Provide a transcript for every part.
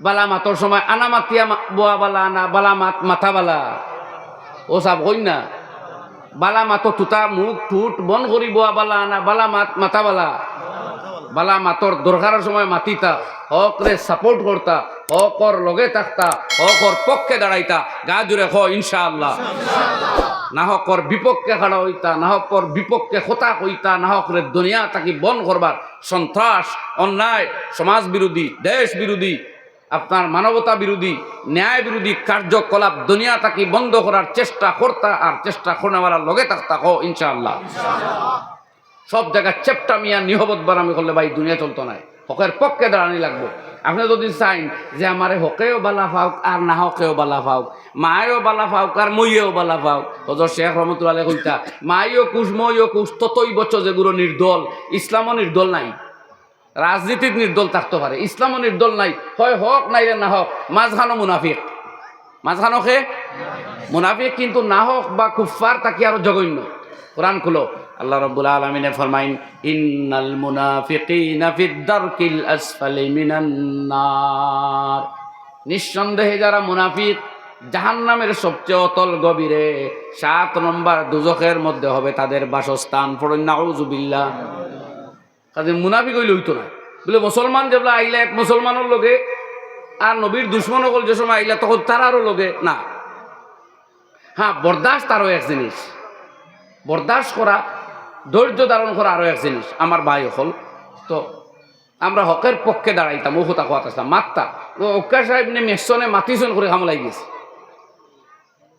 বালা মাতর সময় আনা বোয়া বালা আনা বালা মাত মাথা বালা। ও সাব হই না? বালা মাতো তুতা মুখ ঠুট বন করি বোয়া বালা আনা বালা মাত মাথা বালা। বালা মাতর দরকারের সময় মাতিতা, হক রে সাপোর্ট করতা হক ওর লগে থাকতা হক ওর পক্ষে দাঁড়াইতা, গা জুড়ে খ, ইনশাআল্লাহ। না হক ওর বিপক্ষে খাড়া হইতা, না হক ওর বিপক্ষে খোতা হইতা না হক রে দুনিয়া তাকে বন করবার সন্ত্রাস অন্যায়, সমাজ বিরোধী দেশ বিরোধী আপনার মানবতা বিরোধী, ন্যায় বিরোধী কার্যকলাপ দুনিয়া তাকে বন্ধ করার চেষ্টা করতা আর চেষ্টা করনেওয়ালার লগে থাকতা হো ইনশাআল্লাহ। সব জায়গায় চেপটা মিয়া নিহবত বারামি করলে ভাই দুনিয়া চলতো নাই হকের পক্ষে দাঁড়ানি লাগবো। আপনি যদি চাইন যে আমারে হকেও বালা পাওক আর না হকেও বালা পাওক, মায়েও বালা পাওক আর মইয়েও বালা পাওক হজর শেখ রহমতুল্লাহ কইতা মাইও কুশ, মইও কুশ, ততই বছর যেগুলো নির্দল, ইসলামও নির্দল নাই। রাজনীতির নির্দল থাকতে পারে, ইসলামও নির্দল নাই, হয় হক নাই না হক মাঝখানো মুনাফিক। মাঝখানো খে মুনাফিক কিন্তু না হোক বা কুফার তাকে আরও জঘন্য। কোরআন খুলো। আল্লাহ রাব্বুল আলামিনে ফরমাইন, ইন্নাল মুনাফিকিনা নিঃসন্দেহে যারা মুনাফিক, জাহান্নামের সবচেয়ে অতল গভীরে সাত নম্বর দুজখের মধ্যে হবে তাদের বাসস্থান। পড়ুন নাউজুবিল্লাহ কাজে মুনাফিক হইলে হইতো না। বলে মুসলমান যেগুলো আইলে এক মুসলমানের লগে, আর নবীর দুশ্মন হল যে সময় আইলা তখন তারারও লগে, না। হ্যাঁ বরদাস্ত আরও এক জিনিস। বরদাস্ত করা, ধৈর্য ধারণ করা আরও এক জিনিস। আমার ভাই হল, তো আমরা হকের পক্ষে দাঁড়াইতাম ও কথা কথা মাত্তা, ও অক্কা সাহেব নে মেসনে মাতিছন করে খামলাই গেছে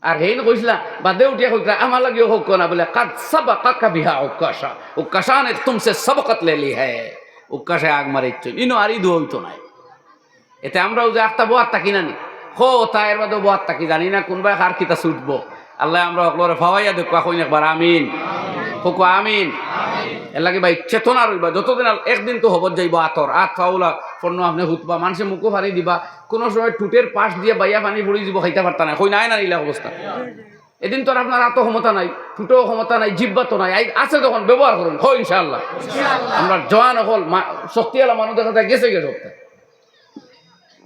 আর হেন কইসলা বাদে উঠিয়া কইছিলা আমার লাগিও হোক না বলে কাদ সাবা কাকা বিহা উকাশা উকাশা নে তুমসে সবকত লেলি হ্যাঁ উকাশে আগ মারিচ্ছ ইনো আরই হইতো নাই এতে আমরাও যে আত্মা বোয়ার তাকি নানি হো তাইর বাদে বোয়ার তাকি জানি না কোনবাই কার কিতা ছুটবো। আল্লাহ আমরা অকলরে ফাওয়াইয়া দেখো কইনা একবার আমিন হোক আমিন এর ভাই চেতনা রইবা, যতদিন একদিন তো হবত যাইব আতর। আত ফাউলা, পণ্য আপনি হুতবা মানুষে মুখো পানি দিবা। কোনো সময় টুটের পাশ দিয়ে বাইয়া পানি পড়ি দিব খাইতে পারতা না কই নাই না নিলা অবস্থা এদিন তো আপনার আত ক্ষমতা নাই টুটো ক্ষমতা নাই জিব্বা তো নাই আছে তখন ব্যবহার করুন। হো ইনশাআল্লাহ। আমরা জওয়ান হল শক্তিওয়ালা মানুষ দেখা যায়, গেছে গে সপ্তাহে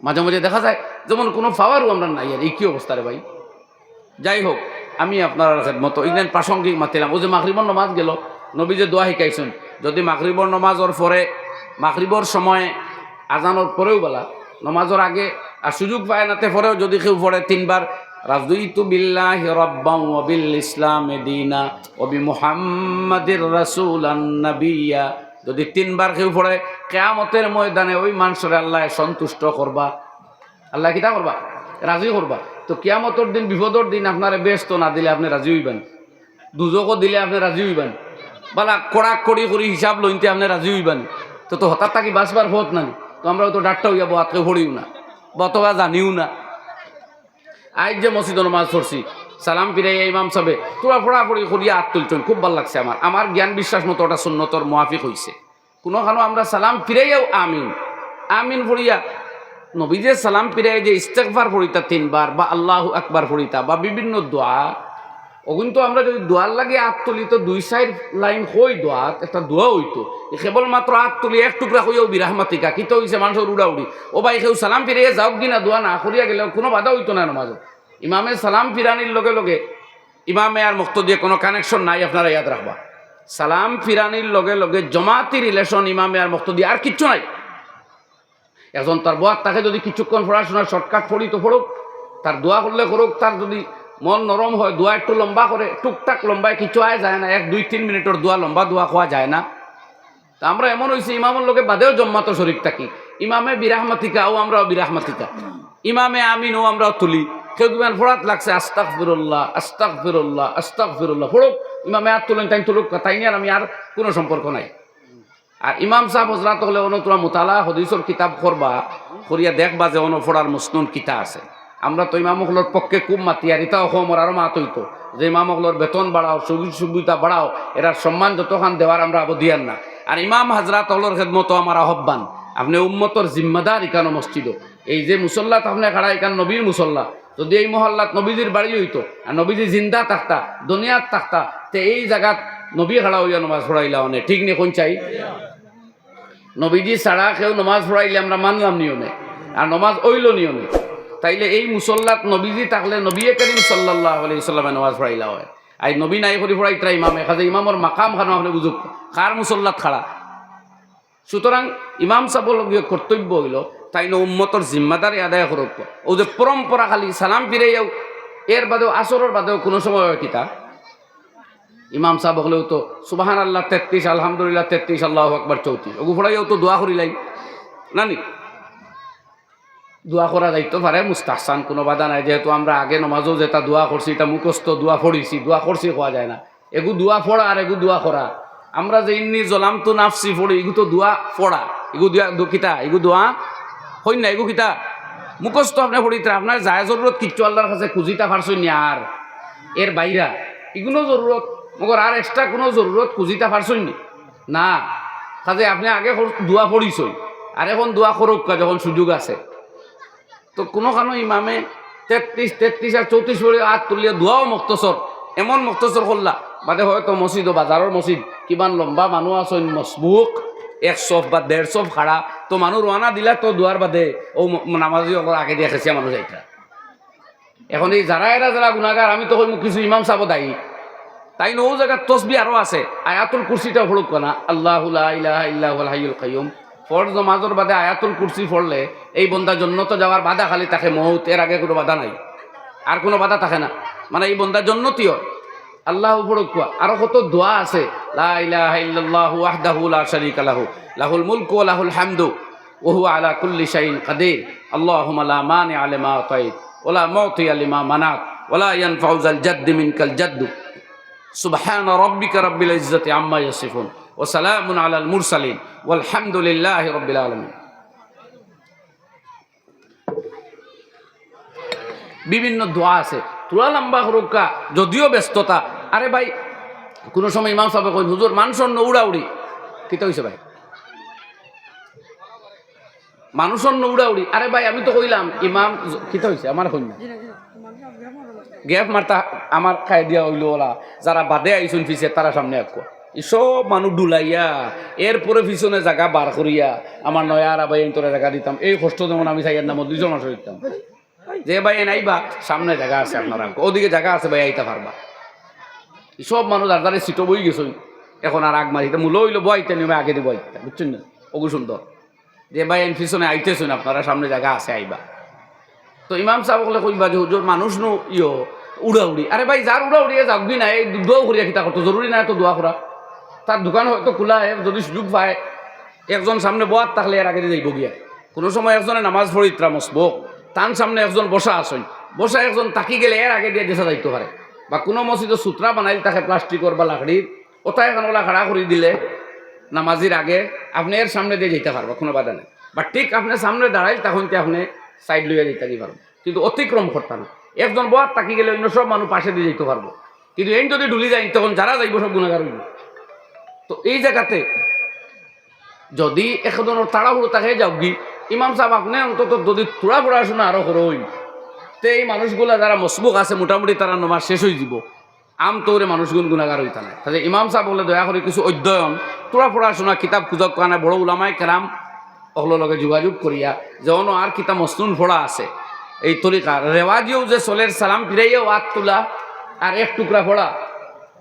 মাঝে মাঝে দেখা যায়, যেমন কোনো পাওয়ারও আমরা নাই আর এই কি অবস্থা রে ভাই? যাই হোক আমি আপনার মতো। ইগলেন প্রাসঙ্গিক মাতিলাম। ও যে মাগরিবর নমাজ গেল নবী যে দোয়া শিকাইছেন। যদি মাগরিবর নমাজর পরে মাগরিবর সময় আজানোর পরেও বলা নমাজর আগে আর সুযোগ পায় নাতে পরেও যদি কেউ পড়ে তিনবার রাজদুইতু বিল্লাহি রব্বাম ওয়া বিল ইসলাম দিনা ও বি মুহাম্মাদির যদি তিনবার কেউ পড়ে কেয়ামতের ময়দানে ওই মানুষের আল্লাহ সন্তুষ্ট করবা আল্লাহ কিতা করবা রাজি করবা তো কিয়ামতর দিন বিপদর দিন আপনারে ব্যস্ত না দিলে আপনি রাজি হইবেন। দুজকও দিলে আপনি রাজি হইবেন। বালা কড়াক কড়ি করি হিসাব লইতে আপনি রাজি হইবেন তো তো হঠাৎ থাকি বাঁচবার পথ নাই তো আমরা তো ডাক্তার হইয়া বহাতকে পড়িও না। বতবা জানিও না। আজ যে মসজিদ নমাজ পড়ছি সালাম ফিরে ইমাম সাহেব তোরা পড়াপড়ি করিয়া হাত তুলছেন খুব ভালো লাগছে আমার আমার জ্ঞান বিশ্বাস মতো ওটা সুন্নতর মোয়াফিক হয়েছে কোনোখানো আমরা সালাম ফিরাইয়াও আমিন। আমিন পড়িয়া নবীজে সালাম ফিরাই যে ইস্তেকবার পড়িতা তিনবার বা আল্লাহ একবার পড়িতা বা বিভিন্ন দোয়া ওগুন তো আমরা যদি দোয়ার লাগে হাত তুলি, তো দুই সাইড লাইন হই দোয়াত একটা দোয়া হইতো কেবলমাত্র হাত তুলি, এক টুকরা হইয়াও বিরাহমাতিকা কিতো হইছে মানুষের উড়াউড়ি ও ভাই কেউ সালাম ফিরিয়ে যাওক দিনা দোয়া না করিয়া গেলে কোনো বাধা হইতো না নমাজে ইমামে সালাম ফিরানির লগে লগে, ইমামে আর মুক্ত দিয়ে কোনো কানেকশন নাই, আপনারা ইয়াদ রাখবা সালাম ফিরানির লগে লগে জমাতি রিলেশন ইমামে আর মুক্ত দিয়ে আর কিচ্ছু নাই। এখন তার বোয়ার তাকে যদি কিছুক্ষণ পড়াশোনা শর্টকাট পড়ি তো পড়ুক তার দোয়া করলে করুক তার যদি মন নরম হয়, দোয়া একটু লম্বা করে, টুকটাক লম্বায় কিছু আয় যায় না, এক, দুই, তিন মিনিটের দোয়া লম্বা দোয়া খাওয়া যায় না। তা আমরা এমন হয়েছি ইমামের লোকে বাদেও জম্মাত শরীর থাকি। ইমামে বিরাহমাতিকা ও আমরাও বিরাহমাতিকা ইমামে আমিন, ও আমরাও তুলি। কেউ তুমি ফোড়াত লাগছে আস্তাক ফিরুল্লাহ আস্তাক ফিরুল্লাহ আস্তাক ফিরুল্লাহ ফোড়ুক ইমামে আর তুলেন তাই তুলুক তাই নিয়ে আর আমি আর কোনো সম্পর্ক নাই। আর ইমাম সাহেব হজরাত হলে অন্য মোতালা হদিসর কিতাব করবা করিয়া দেখবা যে অন্য ফোড়ার মুসনুন কিতা আছে। আমরা তো ইমামগুলোর পক্ষে খুব মাতি, আর ইতাও হোমর আরও মাত হইতো। যে ইমামগুলোর বেতন বাড়াও, সুযোগ সুবিধা বাড়াও, এরার সম্মান যতখান দেওয়ার আমরা অবধিয়ান না। আর ইমাম হাজরাত হলোর খেদমতো আমার আহ্বান, আপনি উম্মতর জিম্মাদার ইকানো মসজিদ এই যে মুসল্লাত আপনি খাড়া, ইকান নবীর মুসল্লা। যদি এই মহল্লাত নবীজির বাড়ি হইতো, আর নবীজি জিন্দা থাকতা দুনিয়াত থাকতা তে এই জায়গাত নবী খাড়া হইয়া নমাজ পড়াইলা অনেক ঠিক নে কোন চাই? নবীজি ছাড়া কেউ নমাজ পড়াইলে আমরা মানলাম নিয়মে আর নমাজ ওইল নিয়মে তাইলে এই মুসল্লাত নবীজি থাকলে নবী করিম সাল্লাহ আলি সাল্লামে নমাজ পড়াইলা হয়। আই নবী নাই করি পড়াইতরা ইমামে খাজে ইমামর মাকাম খানো আপনি বুঝুক কার। মুসল্লাত খাড়া? সুতরাং ইমাম সাবল কর্তব্য হইল, তাই ন উম্মতর জিম্মাদারি আদায় করব। ও যে পরম্পরা খালি সালাম ফিরাইয়াও, এর বাদেও আসরের বাদেও কোনো সময় কিতা ইমাম সাহেব হলেও তো সুবাহান আল্লাহ তেত্রিশ, আলহামদুলিল্লাহ তেত্রিশ, আল্লাহ আকবর চৌত্রিশ। ওগু ফড়াইও তো দোয়া করিলাই। না নি দোয়া করা যাইতে পারে, মুস্তাহসান কোনো বাধা নাই। যেহেতু আমরা আগে নমাজও যেটা দোয়া করছি, এটা মুখস্থ দোয়া ফড়িছি দোয়া করছি কোয়া যায় না। এগু দোয়া ফড়া আর এগু দোয়া করা। আমরা যে ইন্নি জলাম তো নাফসি ফড়ি এগু তো দোয়া ফড়া এগু দোয়া কিতা, এগু দোয়া হই না, এগু কিতা? মুখস্থ আপনি ফড়িতে আপনার যায় জরুরত কিচ্ছু আল্লাহর কাছে খুঁজিতা পারছই নি আর? এর বাইরা এগুলো জরুরত। মগর আর এক্সট্রা কোনো জরুরত খুঁজিতা পারছই নি? না। কাজে আপনি আগে দোয়া পড়িছই। আর এখন দোয়া করুক, যখন সুযোগ আছে। তো কোনো কানো ইমামে তেত্রিশ তেত্রিশ আর চৌত্রিশ করে হাত তুলিয়া দোয়াও মুক্তসর এমন মুক্তসর করলা বাদে হয়তো মসজিদ ও বাজারের মসজিদ কিমান লম্বা মানুহ আছেন মজবুক এক সফ বা দেড় সফ খাড়া তো মানুহ রোয়ানা দিলা তো দোয়ার বাদে। ও নামাজি অকল আগে দিয়ে খেছিয়া মানুষ যাইতা এখন এই যারা এরা যারা গুণাগার আমি তো কিছু ইমাম সাহেব দায়ী। তাই নৌ জায়গার তসবি আরও আছে। আয়াতুল কুরসিটা ফড়ুক না। আল্লাহ ইলাহা কাইয়ুম। ফরজ নামাজের বাদে আয়াতুল কুরসি পড়লে এই বন্দা জন্নত যাওয়ার বাধা খালি থাকে মৌত এর আগে কোনো বাধা নাই। আর কোনো বাধা থাকে না। মানে এই বন্দা জন্নতীয় আল্লাহ উপরকুয়া আরও কত দোয়া আছে লাহুল মুলক লাহুল হামদু ওহু আলা কুল্লি শাইন কাদির। আল্লাহ মান আলেমা তৈদ ওলা মৌতি আলিমা মানাত ওলা ইয়ান ফাউজাল জাদ্দিমিন কাল জাদ্দু। সুবহান রব্বিকা রব্বিল ইজ্জতি আম্মা ইয়াসিফুন। ও সালামুন আলাল মুরসালিন। আলহামদুলিল্লাহ বিভিন্ন দোয়া আছে। তুলা লম্বা সুরক্ষা যদিও ব্যস্ততা। আরে ভাই, কোনো সময় ইমাম সাহেব কই হুজুর মানুষের নৌড়াউড়ি কিতা হয়েছে ভাই? মানুষের নৌড়াউড়ি আরে ভাই, আমি তো কইলাম, ইমাম কিতা হয়েছে আমার হই গ্যাপ মারতা, আমার খাই দিয়া হইল ওলা। যারা বাদে আইসুন ফিসে, তারা সামনে আকুয়া সব মানুষ ডুলাইয়া এরপরে পিছনে জায়গা বার করিয়া আমার নয়া আর আবাই তোরা জায়গা দিতাম এই কষ্ট যেমন আমি চাইয়ার নাম দুইজন মানুষ দিতাম যে ভাই নাইবা সামনে জায়গা আছে আপনারা ওদিকে জায়গা আছে ভাই, আইতা পারবা সব মানুষ আর তারা সিটো বই গেছই এখন আর আগ মারিতে মূল হইল বইতে নিবে আগে দিয়ে বইতে বুঝছেন না ওগু সুন্দর যে ভাই এন পিছনে আইতেছুন আপনারা সামনে জায়গা আছে, আইবা। তো ইমাম সাহেব কইবা যে হুজুর মানুষ নো ইয়ো উড়া উড়ি আরে ভাই যার উড়া উড়িয়ে যাবি না এই দোয়া করিয়া কিতা করতো জরুরি না তো দোয়া করা তার দোকান হয়তো খোলা হয়, যদি সুযোগ পায়, একজন সামনে বয়াত থাকলে এর আগে যাইব গিয়া। কোনো সময় একজনে নামাজ পড়ি মসবক তার সামনে একজন বসা আসেন বসা একজন তাকি গেলে এর আগে দিয়ে দেশা যাইতে পারে। বা কোনো মসজিদে সূত্রা বানাইল, তাকে প্লাস্টিকর বা লাকড়ির ওটাই এখন ওলা খাড়া করে দিলে নামাজির আগে আপনি এর সামনে দিয়ে যেতে পারবা, কোনো বাধা নেই। বা ঠিক আপনার সামনে দাঁড়াইল, তখন কি আপনি সাইড লইয়া যেতে পারব। কিন্তু অতিক্রম করতে না। একজন বয়ার তাকি গেলে অন্য সব মানুষ পাশে দিয়ে যেতে পারব। কিন্তু এই যদি ডুলি যায়, তখন যারা যাইব সব গুণাগার হইব। তো এই জায়গাতে যদি একজনের তাড়াহুড়ো তাকে যাও গি ইমাম সাহেব আপনি অন্তত যদি তোরা পড়াশোনা আরও করই তে এই মানুষগুলা যারা মসবুক আছে, মোটামুটি তারা নমাজ শেষ হয়ে যাব। আম তোরে মানুষগুন গুণাগার হইতা নাই। তাহলে ইমাম সাহেব বলে, দয়া করে কিছু অধ্যয়ন তোরা পড়াশোনা, কিতাব খুঁজক কারণে বড় উলামায় কেরাম অগলোর লগে যোগাযোগ করিয়া যেমন আর কিতাব মসনুন ফোড়া আছে, এই তরিকা, রেওয়াজিও যে চলের সালাম ফিরাইয়াও আত তোলা, আর এক টুকরা ফোড়া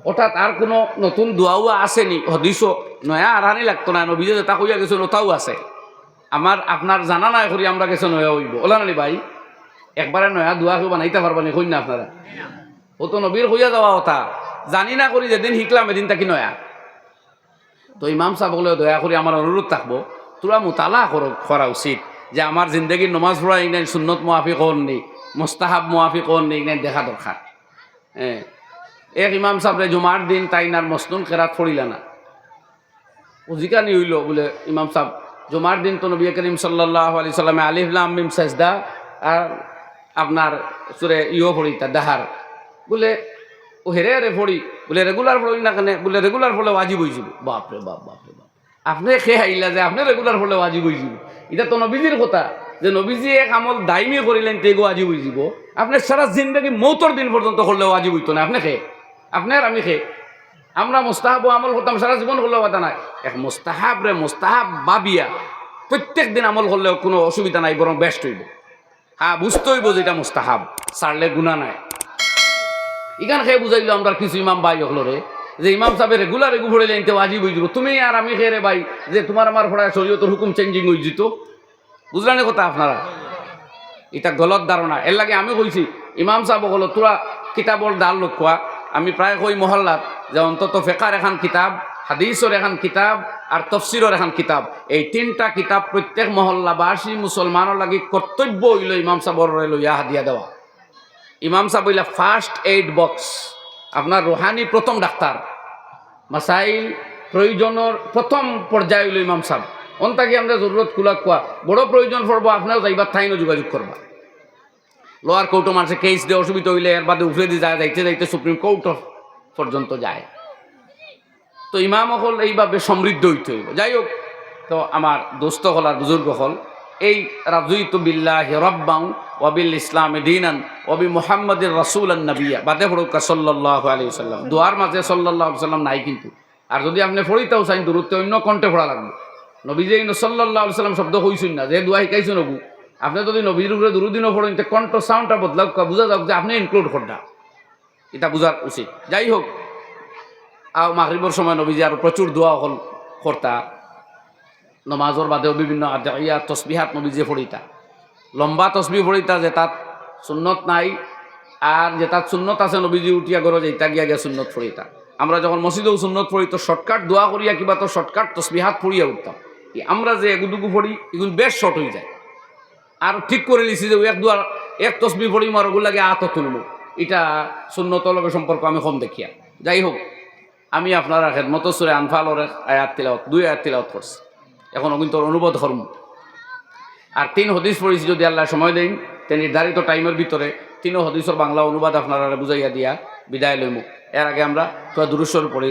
অর্থাৎ আর কোনো নতুন দোয়াও আসেনি হদিসও নয়া আরানি লাগতো না, নবীজে যেটা কইয়া গেছে নতাও আছে। আমার আপনার জানা নাই করি আমরা গেছে নয়া হইব। ওলা নানি ভাই একবারে নয়া দোয়া কেউ বানাইতে পারবা নি কইনা আপনারা। ও তো নবীর হইয়া যাওয়া কথা। জানি না করি যেদিন শিখলাম এদিন তাকি নয়া। তো ইমাম সাহেব বলে দয়া করে আমার অনুরোধ থাকব। তোরা মোতালা করো উচিত। যে আমার জিন্দগির নমাজ পড়া ইগনাই সুন্নত মুআফি কোন নেই মোস্তাহাব মুআফি কোন নেই ইগনাই দেখা দরকার হ্যাঁ এক ইমাম সাহেব জুমার দিন তাইনার মসনুন কেরাত ফড়িলা না। উজিকানি হইল বলে ইমাম সাহেব জুমার দিন তো নবী করিম সাল্লাহ আলি সাল্লামে আলিফলাম মিম সাজদা আর আপনার সুরে ইও ফড়িতা দাহার বলে ও হেরে হেরে ফড়ি বলে রেগুলার ফড়ি না কেন বলে রেগুলার ফলে ওয়াজিব হয়েছিল বাপরে বাপ বাপরে বাপ। আপনি খেয়ে আইলা যে আপনি রেগুলার ফলে ওয়াজিব হয়েছিল এটা তো নবীজির কথা, যে নবীজি এক আমল দাইমি করিলেন তেগো ওয়াজিব হয়েছিল আপনি সারা জিন্দগি মৌতর দিন পর্যন্ত করলে ওয়াজিব হইতো না, আপনি খেয়ে আপনার আমি খেয়ে আমরা মোস্তাহাব আমল করতাম, সারা জীবন করলেও কথা নাই। এক মোস্তাহাব রে, মোস্তাহাব বাবিয়া। প্রত্যেক দিন আমল করলেও কোনো অসুবিধা নাই, বরং বেস্ট হইব। হ্যাঁ বুঝতে হইব যে এটা মুস্তাহাব সারলে গুণা নাই। ইখান খেয়ে বুঝাইলো, আমরা কিছু ইমাম ভাই হলো রে, যে ইমাম সাহেব রেগুলার এগু ভরে লাইনতে ওয়াজিব হয়ে যাব তুমি আর আমি খেয়ে রে ভাই, যে তোমার আমার ফোড়ায় শরীয়তের হুকুম চেঞ্জিং হয়ে যেত। বুঝলেন কথা আপনারা? এটা গলত ধারণা। এর লাগে আমি কইছি, ইমাম সাহেব হলো তোরা কিতাবর ডাল লক্ষা আমি প্রায় কই মহল্লাত, যে অন্তত ফেকার এখন কিতাব হাদিসর এখন কিতাব আর তফসিরর এখন কিতাব। এই তিনটা কিতাব প্রত্যেক মহল্লাবাসী মুসলমানের লাগি কর্তব্য হইল ইমাম সাহেবর লইয়া হাদিয়া দেওয়া। ইমাম সাহেব হইলা ফার্স্ট এইড বক্স আপনার রোহানি প্রথম ডাক্তার। মাসাইল প্রয়োজনের প্রথম পর্যায়ে হইল ইমাম সাহেব। অন্তাকে আমরা জরুরত কুলা কোয়া, বড় প্রয়োজন পড়ব আপনার যাইবার ঠাইনও যোগাযোগ করবা। লোয়ার কোর্টও মানুষে কেস দিয়ে অসুবিধা হইলে এর বাদে উফরে দিয়ে যায়, যাইতে যাইতে সুপ্রিম কোর্ট পর্যন্ত যায়। তো ইমাম হল এইভাবে সমৃদ্ধ হইতে হইব। যাই হোক, তো আমার দোস্ত হল আর বুজুর্গ হল। এই রাজুইত বিল্লাহ রব্বাউ ওয়াবিল ইসলাম দিনান ওবি মুহাম্মদের রসুল নবিয়া। বাদে ফরুকা সাল্লাহ আলী সাল্লাম দোয়ার মাঝে সাল্লাহ সাল্লাম নাই কিন্তু। আর যদি আপনি ফরিতাও চাইন দূরত্বে অন্য কণ্ঠে ফোড়া লাগবে। নবীজে সাল্লাহ সাল্লাম শব্দ হইছুন না, যে দোয়া শিকাইছো নবু আপনি যদি নবীর উপরে দুরুদিনও পড়েন, তে কণ্ঠ সাউন্ডটা বদলাও বুঝা যাক যে আপনি ইনক্লুড করটা এটা বোঝার উচিত। যাই হোক, আও মাগরিবর সময় নবীজি আর প্রচুর দোয়া হল কর্তা। নমাজর বাদেও বিভিন্ন ইয়া তসবিহাত নবীজি ফড়িতা লম্বা তসবি ফড়িতা যে তাত সুন্নত নাই, আর যে তাত সুন্নত আছে নবীজি উঠিয়া গরো যেটা গিয়া গিয়া সুন্নত ফড়িতা আমরা যখন মসজিদেও সুন্নত ফড়ি তো শর্টকাট দোয়া করিয়া কিবা তো শর্টকাট তসবিহাত ফড়িয়া উঠতাম। আমরা যে এগুদুগু ফড়ি এগুলো বেশ শর্ট হয়ে যায়। আর ঠিক করে লিছি যে এক দুয়ার, এক তসবি ফড়ি মারগুলো লাগে আত তুলব। এটা সুন্নত লগে সম্পর্ক আমি কম দেখিয়া। যাই হোক, আমি আপনার খেদমত সুরে আনফালর আয়াত তিলাওত দুই আয়াত তিলাওত করছি। এখনও কিন্তু অনুবোধ ধর্ম আর তিন হদিস পড়েছি যদি আল্লাহ সময় দেন, তে নির্ধারিত টাইমের ভিতরে তিনও হদিসের বাংলা অনুবাদ আপনারা বুঝাইয়া দিয়া বিদায় লইম। এর আগে আমরা তো দুরুস্বর পড়ি?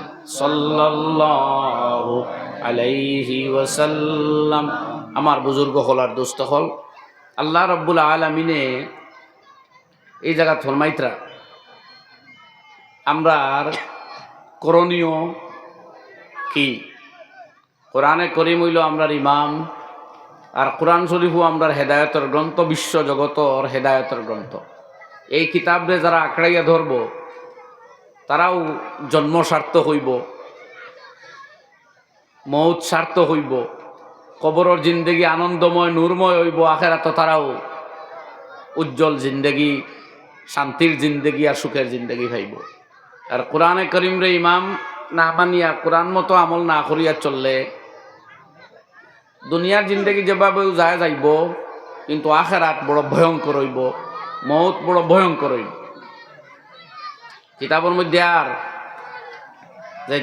সাল্লাহ আমার বুজুর্গ হল আর দোস্ত হল। আল্লাহ রব্বুল আলমিনে এই জায়গা থরমাইত্রা আমরা করণীয় কি? কোরআনে করিম হইল আমরার ইমাম, আর কোরআন শরীফও আমরার হেদায়তের গ্রন্থ, বিশ্ব জগতর হেদায়তের গ্রন্থ। এই কিতাবরে যারা আঁকড়াইয়া ধরবো তারাও জন্ম স্বার্থ হইব, মৌত স্বার্থ হইব কবরের জিন্দগি আনন্দময় নূরময় হইব আখেরাত তারাও উজ্জ্বল জিন্দগি শান্তির জিন্দগি আর সুখের জিন্দগি ভাইব আর কোরআনে করিম রে ইমাম না মানিয়া কোরআন মতো আমল না করিয়া চললে দুনিয়ার জিন্দগি যেভাবে যায় যাইব, কিন্তু আখেরাত বড় ভয়ঙ্কর হইব, মৌত বড় ভয়ঙ্কর হইব। কিতাবের মধ্যে আর যে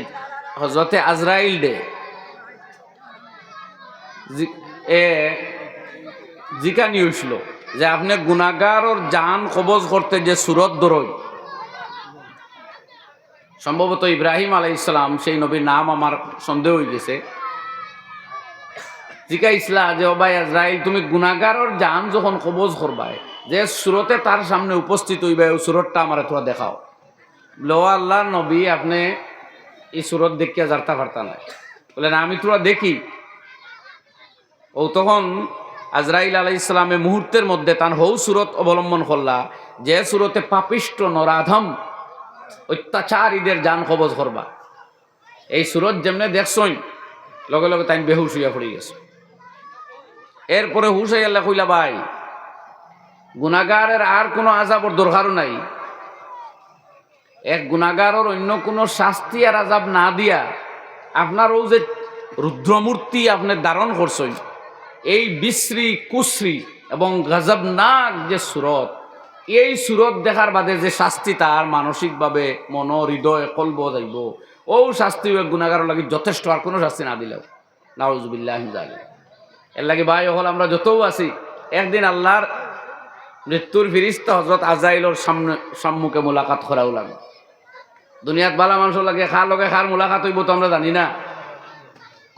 হজরতে আজরাইল ডে এ জিকানি হয়েছিল যে আপনি গুণাগারর জান কবজ করতে যে সুরত দরই। সম্ভবত ইব্রাহিম আলাই ইসলাম সেই নবীর নাম আমার সন্দেহ হয়ে গেছে। জিকা ইসলা, যে ওবাই আজরাইল, তুমি গুণাগারর জান যখন কবজ করবাই, যে সুরতে তার সামনে উপস্থিত হইবে ওই সুরতটা আমার তোরা দেখাও। আল্লাহ নবী, আপনি এই সুরত দেখিয়া জারতা পারতা নাই। বলে আমি তোরা দেখি। ও তখন আজরাইল আলাই ইসলামে মুহূর্তের মধ্যে তার হৌ সুরত অবলম্বন করলা, যে সুরতে পাপিষ্ট, নরাধম, অত্যাচারীদের যান কবজ করবা। এই সুরত যেমনে দেখছই, লগে লগে তাই বেহুশ হইয়া পড়ে গেছে। এরপরে হুশ গেলে কইলা, ভাই গুণাগারের আর কোনো আজাবর দরকারও নাই। এক গুণাগারের অন্য কোনো শাস্তি আর আজাব না দিয়া আপনারও যে রুদ্রমূর্তি আপনি ধারণ করছেন, এই বিশ্রী, কুশ্রী এবং গজবনাক যে সুরত, এই সুরত দেখার বাদে যে শাস্তি তার মানসিকভাবে মন, হৃদয়, কলব যাইব, ও শাস্তি গুণাগার লাগে যথেষ্ট আর কোনো শাস্তি না দিলেও। নাউজুবিল্লাহ এর লাগে ভাই হল আমরা যতও আছি, একদিন আল্লাহর মৃত্যুর ফিরিস্তা হজরত আজাইলর সামনে সম্মুখে মোলাকাত করাও লাগে দুনিয়াত বালা মানুষ লাগে খার লগে খার মোলাকাত হইব তো আমরা জানি না।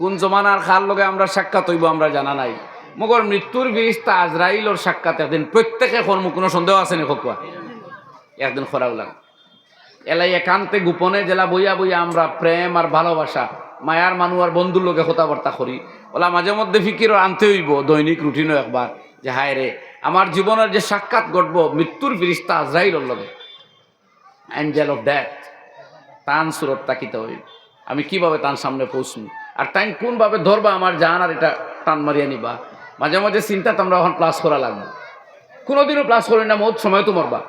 কোন জমানার খার লগে আমরা সাক্ষাৎ হইব আমরা জানা নাই। মগর মৃত্যুর ফিরিস্তা আজরাইলর সাক্ষাৎ একদিন প্রত্যেকে কর্ম কোনো সন্দেহ আছে নি খকুয়া একদিন খরাও লাগে এলাই একান্তে গোপনে জেলা বইয়া বইয়া আমরা প্রেম আর ভালোবাসা মায়ার মানুষ আর বন্ধুর লোকে কথাবার্তা করি। ওলা মাঝে মধ্যে ফিকিরও আনতে হইব, দৈনিক রুটিনও একবার যে হায় রে আমার জীবনের যে সাক্ষাৎ ঘটব মৃত্যুর ফিরিস্তা আজরাইলর লগে। অ্যাঞ্জেল অফ ডেথ তান সুরত তাকিতে হইব আমি কীভাবে তার সামনে পৌঁছনি আর তাই কোনভাবে ধরবা আমার জান আর এটা টান মারিয়া নিবা? মাঝে মাঝে চিন্তা তোমরা এখন প্লাস করা লাগবে। কোনোদিনও প্লাস করি না, মত সময় তো মরবা।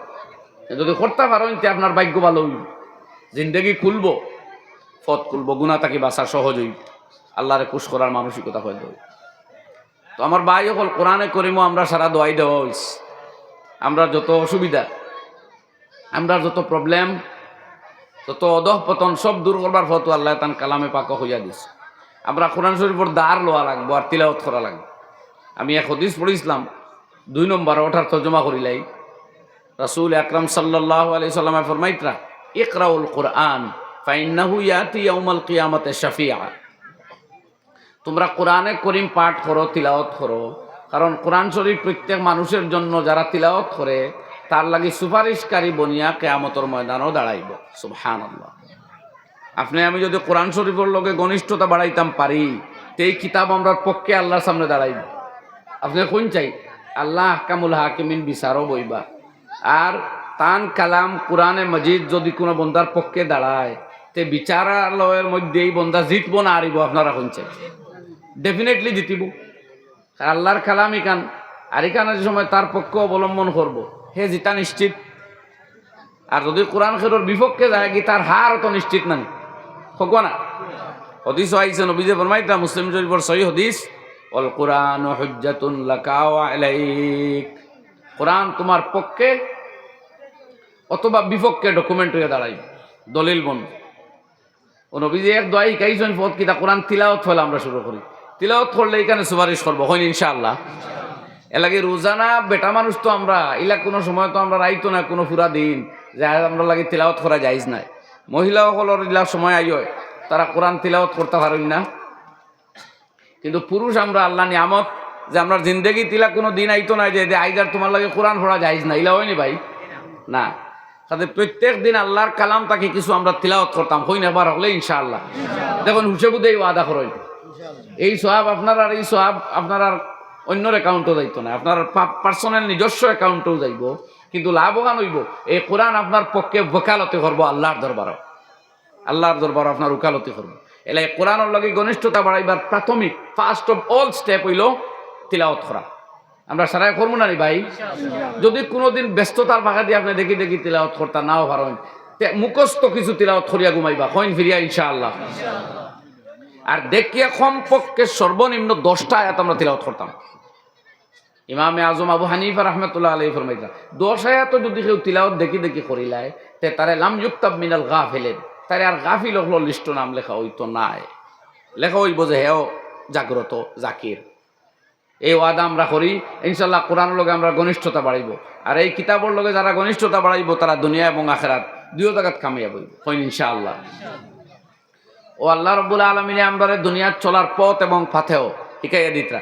যদি করতে পারো তে আপনার ভাগ্য ভালো হইব জিন্দগি খুলবো, ফত খুলবো গুণা তাকে বাঁচা সহজ হইব আল্লাহরে কুশ করার মানসিকতা হয়ে দেব তো আমার ভাই হল কোরআনে করিমও আমরা সারা দোয়াই দেওয়া হয়েছে আমরা যত অসুবিধা, আমরা যত প্রবলেম তত অদহ পতন সব দূর করবার ফতো আল্লাহ তান কালামে পাক হইয়া দিছে। আমরা কোরআন শরীফর দ্বার লোয়া লাগবো আর তিলাওত করা লাগবে। আমি এক হদিস পড়িছিলাম, দুই নম্বর ওঠার তর্জমা করিলাই। রাসূল আকরাম সাল্লাল্লাহু আলাইহি সাল্লামে ফরমাইতরা, ইকরাউল কোরআন, ফাইন্নাহু ইয়াতি ইয়াউমাল কিয়ামাতে শাফিআ তোমরা কোরআনে করিম পাঠ করো তিলাওত করো। কারণ কোরআন শরীফ প্রত্যেক মানুষের জন্য যারা তিলাওত করে তার লাগি সুপারিশকারী বনিয়া কেয়ামতর ময়দানও দাঁড়াইব। সুবহানাল্লাহ। আপনি, আমি যদি কোরআন শরীফের লগে ঘনিষ্ঠতা বাড়াইতাম পারি তেই কিতাব আমরার পক্ষে আল্লাহর সামনে দাঁড়াইব। আপনি কোন চাই, আল্লাহ কামুল হাকিমিন বিচারও বইবা। আর তান কালাম কোরআনে মজিদ যদি কোনো বন্দার পক্ষে দাঁড়ায়, তে বিচারালয়ের মধ্যে এই বন্দা জিতব না আরিব আপনারা কোন চাই। ডেফিনেটলি জিতিব। আল্লাহর কালাম ইকান আর ইকানের সময় তার পক্ষে অবলম্বন করব। হে জিতা নিশ্চিত। আর যদি কোরআন খেরোর বিপক্ষে যায় কি তার হার তো নিশ্চিত নাই? হোক না? হদিস আইসে নবীজে ফরমাইতা মুসলিম শরীফর সহি হদিস অল কোরআন হজ্জাতুন কোরআন তোমার পক্ষে অথবা বিপক্ষে ডকুমেন্ট হয়ে দাঁড়াই। দলিল বন। ও এক দোয়াই কাইছেন পথ কিতা কোরআন তিলাওত হলে আমরা শুরু করি তিলাওত করলে এখানে সুপারিশ করব হইন ইনশাআল্লাহ? এলাকে রোজানা বেটা মানুষ তো আমরা। ইলা কোনো সময় তো আমরা রাইতো না, কোনো পুরা দিন। যে আমরা লাগে তিলাওত করা যাইজ নাই। মহিলাসকলের ইলা সময় আই হয় তারা কোরআন তিলাওত করতে পারেন না। কিন্তু পুরুষ আমরা আল্লাহ নিয়ামত, যে আমরা জিন্দগি তিলা কোনো দিন আইতো না, যে আইদার তোমার লাগে কোরআন পড়া যাইজ না। ইলা হয়নি ভাই? না। তাদের প্রত্যেক দিন আল্লাহর কালাম তাকে কিছু আমরা তিলাওত করতাম। হই না বার হলে ইনশাআল্লাহ। দেখুন হুসেবু দেই ওয়াদা করেন। এই সোহাব আপনার আর এই সোহাব, আপনার আর অন্যর অ্যাকাউন্টও যাইতো না। আপনার পার্সোনাল নিজস্ব অ্যাকাউন্টেও যাইব, কিন্তু লাভবান হইব। এই কোরআন আপনার পক্ষে ওকালতি করব, আল্লাহর দরবারও। আল্লাহর দরবার আপনার উকালতি করব। এলাই কোরআনের লগে ঘনিষ্ঠতা বাড়াইবার প্রাথমিক ফার্স্ট অফ অল স্টেপ হইল তিলাওত করা। আমরা সারাই করব না ভাই? যদি কোনোদিন ব্যস্ততার ফাঁকা দিয়ে আপনি দেখি দেখি তিলাওত করতা, নাও পারেন। মুখস্থ কিছু তিলাওত করিয়া ঘুমাইবা, কইন ফিরিয়া ইনশাআল্লাহ। আর দেখিয়া কমপক্ষে সর্বনিম্ন দশটা আয়াত আমরা তিলাওত করতাম। ইমামে আজম আবু হানিফা রহমতুল্লাহ আলাই ফরমাইতা দশ আয়াত যদি কেউ তিলাওত দেখি দেখি করিলায় তে তারে লাম যুক্তাব মিনাল গা ফেলেন তারে আর গাফিল হলো লিস্ট নাম লেখা হইতো নাই। লেখা হইব যে হেও জাগ্রত, জাকির। এই ওয়াদা আমরা করি ইনশাল্লাহ কোরআনের লগে আমরা ঘনিষ্ঠতা বাড়াইব। আর এই কিতাবের লগে যারা ঘনিষ্ঠতা বাড়াইব, তারা দুনিয়া এবং আখেরাত দুই জায়গাত কামিয়াব হইন ইনশাআল্লাহ। ও আল্লাহ রব্বুল আলমিনে আমরা দুনিয়ার চলার পথ এবং ফাথেও শিখাইয়া দিতরা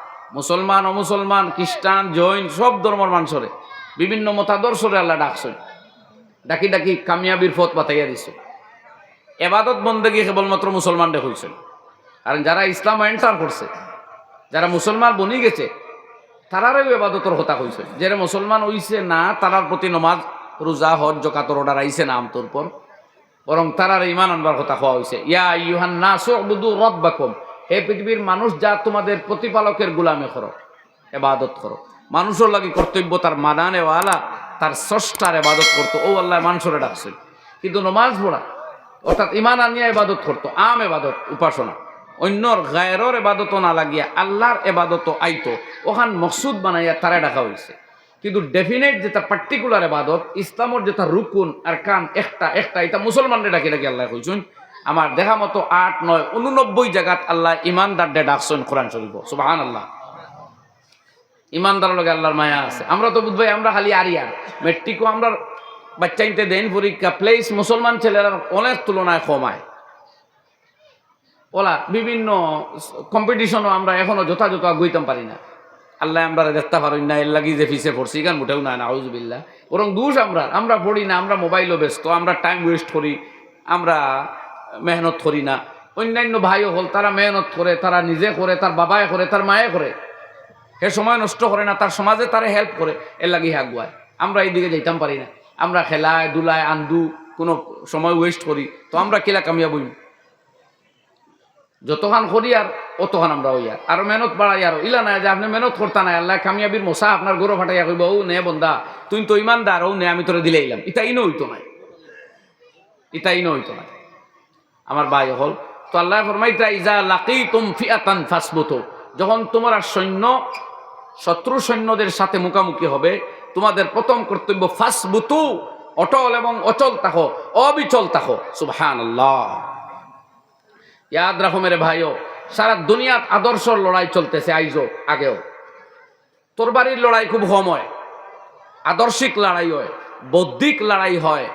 মুসলমান, অমুসলমান, খ্রিস্টান, জৈন, সব ধর্মর মানুষরে বিভিন্ন মতাদর্শরে আল্লাহ ডাকছই ডাকি ডাকি কামিয়াবির ফত বাতাইয়া দিছ। এবাদত বন্দেগি কেবলমাত্র মুসলমান হয়েছে আর যারা ইসলাম এন্টার করছে, যারা মুসলমান বনি গেছে, তারারও এবাদতর হতা হয়েছে যারা মুসলমান হইছে না, তারার প্রতি নমাজ, রোজা, হজ, জকাতর অর্ডার আইছে না আমতোর পর। বরং তারার ইমান আনবার কথা কোয়া হয়েছে ইয়া ইউহান না সুবুদু রব্বাকুম। হে পৃথিবীর মানুষ, যা তোমাদের প্রতিপালকের গুলামে করো, এবাদত করো। মানুষের লাগে কর্তব্য তার মানানে ওয়ালা তার স্রষ্টার এবাদত করতো। ও আল্লাহ মানুষরে ডাকছেন কিন্তু নমাজ পড়া, অর্থাৎ ইমান আনিয়া এবাদত করতো, আম এবাদত, উপাসনা। অন্যর গায়েরর এবাদত না লাগিয়া আল্লাহর এবাদত আইতো। ওখান মকসুদ বানাইয়া তারা ডাকা হয়েছে কিন্তু ডেফিনেট যেটা পার্টিকুলার এবাদত, ইসলামর যেটা রুকুন আর কান একটা একটা, এটা মুসলমানরে ডাকি ডাকি আল্লাহ কইছুন আমার দেখা মতো আট, নয়, উননব্বই জায়গাত আল্লাহ ইমানদার ডে ডাকছেন কোরআন শরীফ। সুবাহান আল্লাহ ইমানদার লগে আল্লাহর মায়া আছে। আমরা তো বুঝবাই আমরা খালি আরিয়ার মেট্রিকও আমরা বাচ্চাইতে দেন পরীক্ষা প্লেস মুসলমান ছেলেরা অনেক তুলনায় কমায়। ওলা, বিভিন্ন কম্পিটিশনও আমরা এখনও যথাযথ আগুইতাম পারি না। আল্লাহ আমরা দেখতে পারি না, এর লাগি ফিসে পড়ছি, গান মোটেও না আউজবিল্লা বরং দোষ আমরা আমরা পড়ি না, আমরা মোবাইলও ব্যস্ত, আমরা টাইম ওয়েস্ট করি, আমরা মেহনত করি না। অন্যান্য ভাইও হল, তারা মেহনত করে, তারা নিজে করে, তার বাবায় করে, তার মায়ে করে। সে সময় নষ্ট করে না, তার সমাজে তারা হেল্প করে। এর লাগি হাগুয়ায় আমরা এইদিকে যাইতাম পারি না। আমরা খেলায়, দুলায়, আন্দু, কোনো সময় ওয়েস্ট করি। তো আমরা কিলা কামিয়াব হইম? যতখান করি আর অতখান আমরা ওই আর। আরও মেহনত বাড়াই আর। ইলা নাই যে আপনি মেহনত করতা নাই, আল্লাহ কামিয়াবির মশা আপনার গরো ফাটাইয়া কইব, ও নে বন্দা, তুই তো ইমানদার, ও নে, আমি তোরে দিলে ইলাম ইটা ইনো হইতো নাই। ইটা ইনো হইতো নাই। আমার ভাই হল। তো আল্লাহ ফরমাইতা ইজা লাকি তুম ফিয়াতান ফাসবুতো। যখন তোমার সৈন্য, শত্রু সৈন্যদের সাথে মুখামুখি হবে, তোমাদের প্রথম কর্তব্য ফাসবুতু, অটল এবং অচল তাকো অবিচল তাকো সুবহান আল্লাহ ইয়াদ রাখো মেরে ভাইও, সারা দুনিয়াত আদর্শর লড়াই চলতেছে, আইজো, আগেও। তোর বাড়ির লড়াই খুব কম হয়। আদর্শিক লড়াই হয়, বৌদ্ধিক লড়াই হয়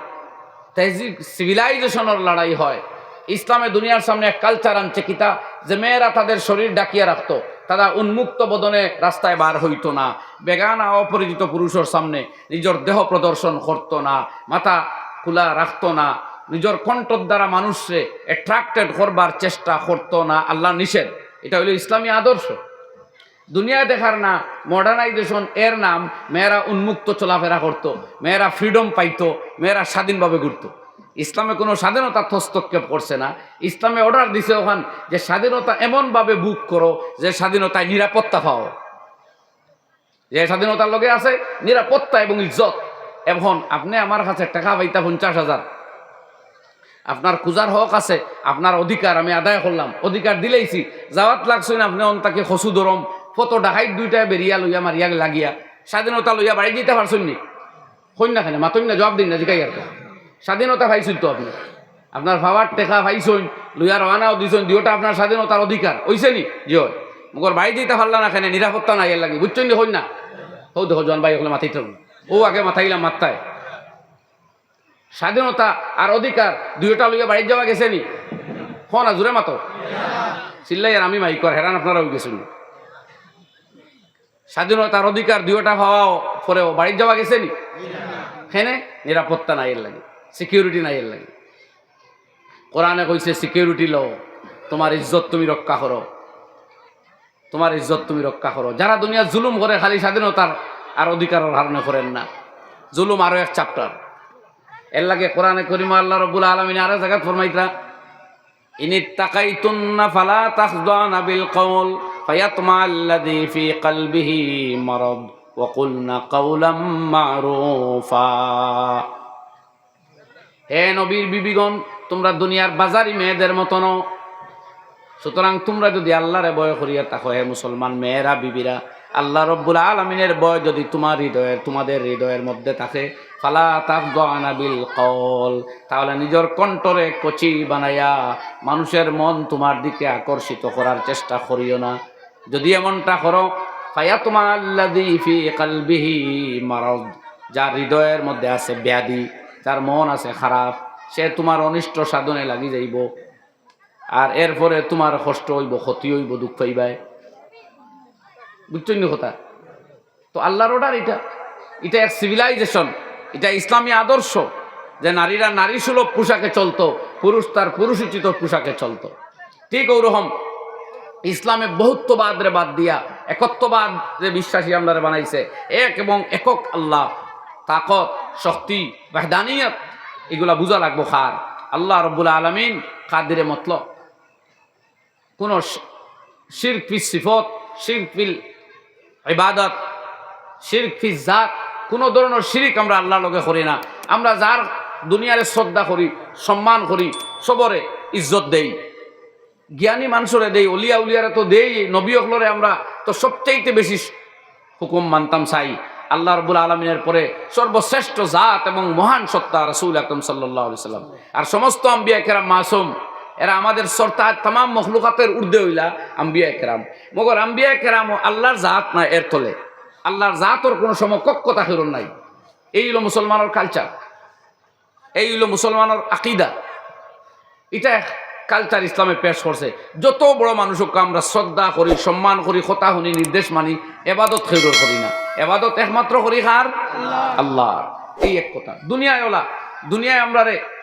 সিভিলাইজেশনের লড়াই হয়। ইসলামে দুনিয়ার সামনে এক কালচার আনছে কিতা যে মেয়েরা তাদের শরীর ডাকিয়ে রাখতো। তারা উন্মুক্ত বদনে রাস্তায় বার হইত না। বেগানা, অপরিচিত পুরুষের সামনে নিজের দেহ প্রদর্শন করতো না। মাথা খোলা রাখতো না। নিজের কণ্ঠর দ্বারা মানুষকে অ্যাট্রাক্টেড করবার চেষ্টা করত না। আল্লাহ নিষেধ। এটা হলো ইসলামী আদর্শ। দুনিয়ায় দেখার না মডার্নাইজেশন এর নাম, মেয়েরা উন্মুক্ত চলাফেরা করতো। মেয়েরা ফ্রিডম পাইতো। মেয়েরা স্বাধীনভাবে ঘুরতো। ইসলামে কোনো স্বাধীনতা হস্তক্ষেপ করছে না। ইসলামে অর্ডার দিছে ওখান যে স্বাধীনতা এমনভাবে বুক করো যে স্বাধীনতায় নিরাপত্তা পাও। যে স্বাধীনতার লগে আছে নিরাপত্তা এবং ইজ্জত। এখন আপনি আমার কাছে টাকা পাইতা পঞ্চাশ হাজার। আপনার কুজার হক আছে, আপনার অধিকার আমি আদায় করলাম। অধিকার দিলেইছি, যাওয়াত লাগছেন আপনি অন্তাকে খসু দরম ফটো ডাকাই দুইটায় বেরিয়া লইয়া মারিয়া লাগিয়া স্বাধীনতা লইয়া বাড়ি দিতে পারছেন নি? না খানে না, জবাব দিন না জিকাই আর। স্বাধীনতা পাইছেন তো আপনি। আপনার ভাবার টেকা পাইছেন লইয়া রওনাও দিছেন দুইটা আপনার স্বাধীনতার অধিকার হইছে নি? হয়। মুখর বাড়ি দিতে পারলা না খানে নিরাপত্তা নাই এর লাগে। বুঝছেন নি হইন না? হৌ দেখো জন ভাই হলে মাথাইতে হবে। ও আগে মাথাইলাম মাত্রায় স্বাধীনতা আর অধিকার দুইটা লইয়া বাড়ি যাওয়া গেছে নি? হ না জোরে মাতো চিল্লাই আর আমি মাইকর হেরান আপনারাও গেছেন। স্বাধীনতার অধিকার দুইটা পাওয়া পরেও বাড়ি যাওয়া গেছে নি? হেনে নিরাপত্তা নাই এর লাগে। সিকিউরিটি নাই এর লাগে। কোরআনে কইছে সিকিউরিটি লও। তোমার ইজ্জত তুমি রক্ষা করো। তোমার ইজ্জত তুমি রক্ষা করো। যারা দুনিয়া জুলুম করে, খালি স্বাধীনতার আর অধিকারের ধারণা করেন না। জুলুম আরও এক চ্যাপ্টার এর লাগে কোরআনে করিম আল্লাহ রব্বুল আলমিন আরও জায়গা ফরমাইতরা ইনি তাকাইতুন্না ফালা তাখদানা বিল কওল, ফায়াতমা আল্লাযী ফি কলবিহি মারাদ, ওয়া কুলনা কাওলাম মারুফা। হে নবীর বিবিগণ, তোমরা দুনিয়ার বাজারি মেয়েদের মতন সুতরাং তোমরা যদি আল্লাহরে বয় করিয়া থাকো, হে মুসলমান মেয়েরা, বিবিরা, আল্লাহ রব্বুল আলমিনের বয় যদি তোমার হৃদয়ের, তোমাদের হৃদয়ের মধ্যে থাকে কল তাহলে নিজের কণ্ঠরে কচি বানাইয়া মানুষের মন তোমার দিকে আকর্ষিত করার চেষ্টা করিও না। যদি এমনটা করো ফায়া তোমার মারদ, যার হৃদয়ের মধ্যে আছে ব্যাধি। যার মন আছে খারাপ, সে তোমার অনিষ্ট সাধনে লাগি যাইব। আর এরপরে তোমার কষ্ট হইব, ক্ষতি হইব, দুঃখ হইবাই। বুঝছেন কথা? তো আল্লাহর অর্ডার এটা। এটা এক সিভিলাইজেশন এটা ইসলামী আদর্শ যে নারীরা নারী সুলভ পোশাকে চলতো, পুরুষ তার পুরুষোচিত পোশাকে চলতো। ঠিক ওরকম ইসলামে বহুত্ববাদ রে বাদ দিয়া একত্ববাদ যে বিশ্বাসী আমরা বানাইছে। এক এবং একক আল্লাহ। তাকত, শক্তি, বাহদানিয়ত, এগুলা বুঝা লাগবো খার। আল্লাহ রব্বুল আলমিন কাদিরে মতল কোনো শির সিফত শির ইবাদত শির জাত কোনো ধরনের শিরিক আমরা আল্লাহর লগে করি না। আমরা যার দুনিয়ারে শ্রদ্ধা করি, সম্মান করি, সবরে ইজ্জত দেই। জ্ঞানী মানুষরে দেই, অলিয়া উলিয়ারা তো দেই, নবী অকলরে আমরা তো সবচাইতে বেশি হুকুম মানতাম চাই। আল্লাহ রবুল আলমিনের পরে সর্বশ্রেষ্ঠ জাত এবং মহান সত্তা রসুল সাল্লাহ সাল্লাম। আর সমস্ত আম্বিয়া কেরাম মাসুম, এরা আমাদের সর্তা তাম মখলুকাতের ঊর্ধ্বে হইলা আম্বিয়া কেরাম। মগর আম্বিয়া কেরাম আল্লাহর জাত না, এর তলে আল্লাহর জাতর কোনো সমকক্ষতা হিরণ নাই। এই হলো মুসলমানের কালচার এই হলো মুসলমানের আকিদা। এটা কালচার ইসলামে পেশ করছে। যত বড় মানুষকে আমরা শ্রদ্ধা করি, সম্মান করি, কথা শুনি, নির্দেশ মানি, এবাদত খেয়ে করি না। এবাদত একমাত্র করি হার আল্লাহ। এই এক কথা। দুনিয়ায় ওলা, দুনিয়ায় আমরা রে